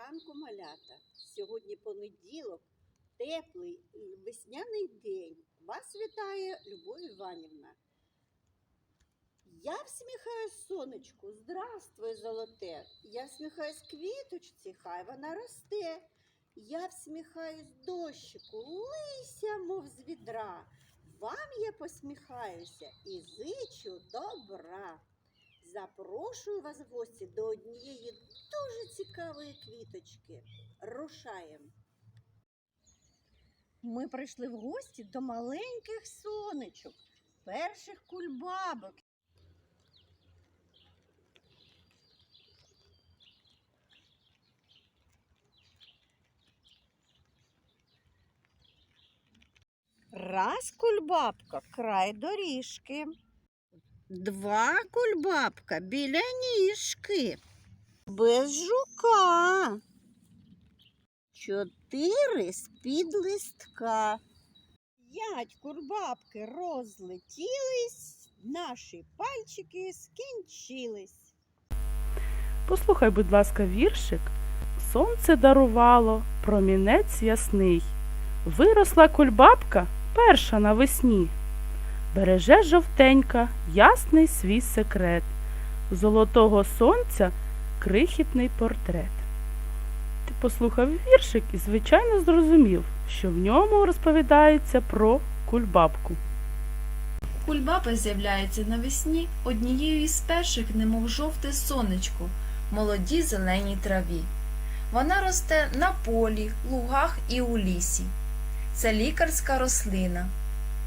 ранку, малята. Сьогодні понеділок, теплий весняний день. Вас вітає Любов Іванівна. Я всміхаюсь сонечку, здравствуй, золоте. Я всміхаюсь квіточці, хай вона росте. Я всміхаюсь дощику, лися, мов з відра. Вам я посміхаюся і зичу добра. Запрошую вас в гості до однієї дуже цікавої квіточки. Рушаємо. Ми прийшли в гості до маленьких сонечок, перших кульбабок. Раз кульбабка край доріжки. Два кульбабка біля ніжки. Без жука. Чотири з-під листка. П'ять кульбабки розлетілись, наші пальчики скінчились. Послухай, будь ласка, віршик. Сонце дарувало, промінець ясний. Виросла кульбабка перша навесні. Береже жовтенька, ясний свій секрет. Золотого сонця крихітний портрет. Ти послухав віршик і, звичайно, зрозумів, що в ньому розповідається про кульбабку. Кульбаба з'являється навесні однією із перших, немов жовте сонечко, в молодій зеленій траві. Вона росте на полі, лугах і у лісі. Це лікарська рослина.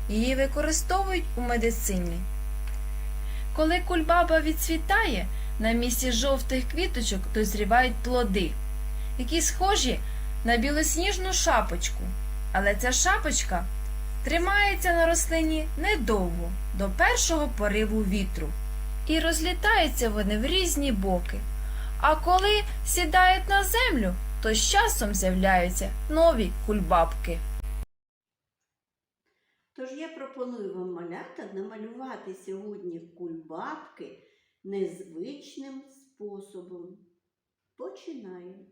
Її використовують у медицині. Коли кульбаба відцвітає, на місці жовтих квіточок дозрівають плоди, які схожі на білосніжну шапочку. Але ця шапочка тримається на рослині недовго, до першого пориву вітру. І розлітаються вони в різні боки. А коли сідають на землю, то з часом з'являються нові кульбабки. Пропоную вам малята намалювати сьогодні кульбабки незвичним способом. Починаємо.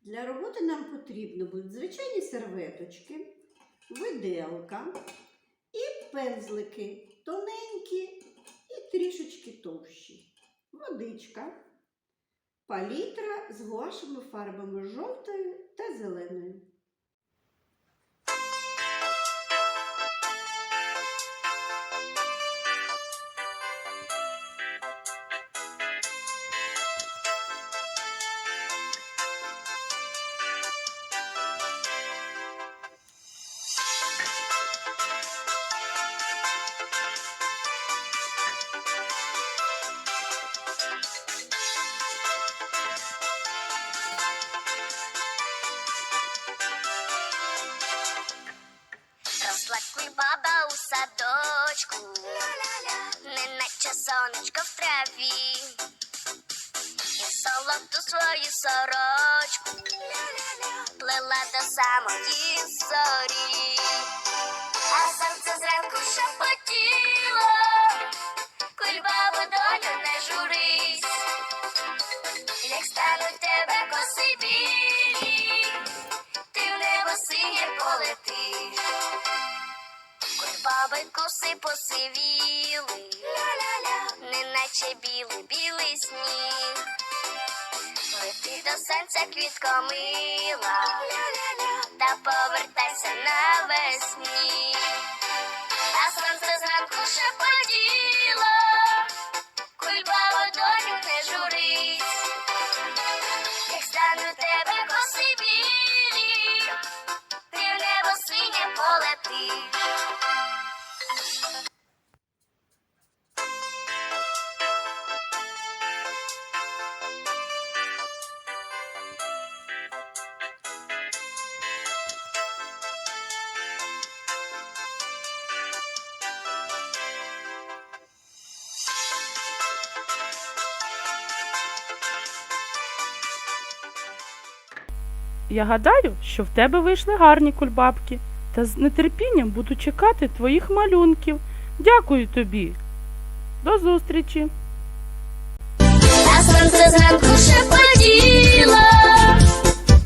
Для роботи нам потрібно будуть звичайні серветочки, виделка і пензлики тоненькі і трішечки товщі. Водичка, палітра з гуашевими фарбами жовтою та зеленою. Сонечко в траві, і золоту свою сорочку плела до самої зорі, а сонце зранку шепотіло, кульбабу долю не журись, як стануть тебе коси білі, ти в небо синє полетиш. Кульбаби коси посивіли, неначе білий білий сніг. Лети до сонця квіткомила та повертайся навесні. А сонце зранку шепотіло, Я гадаю, що в тебе вийшли гарні кульбабки, та з нетерпінням буду чекати твоїх малюнків. Дякую тобі. До зустрічі. Та сонце зранку поділа,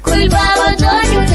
кульбаба доню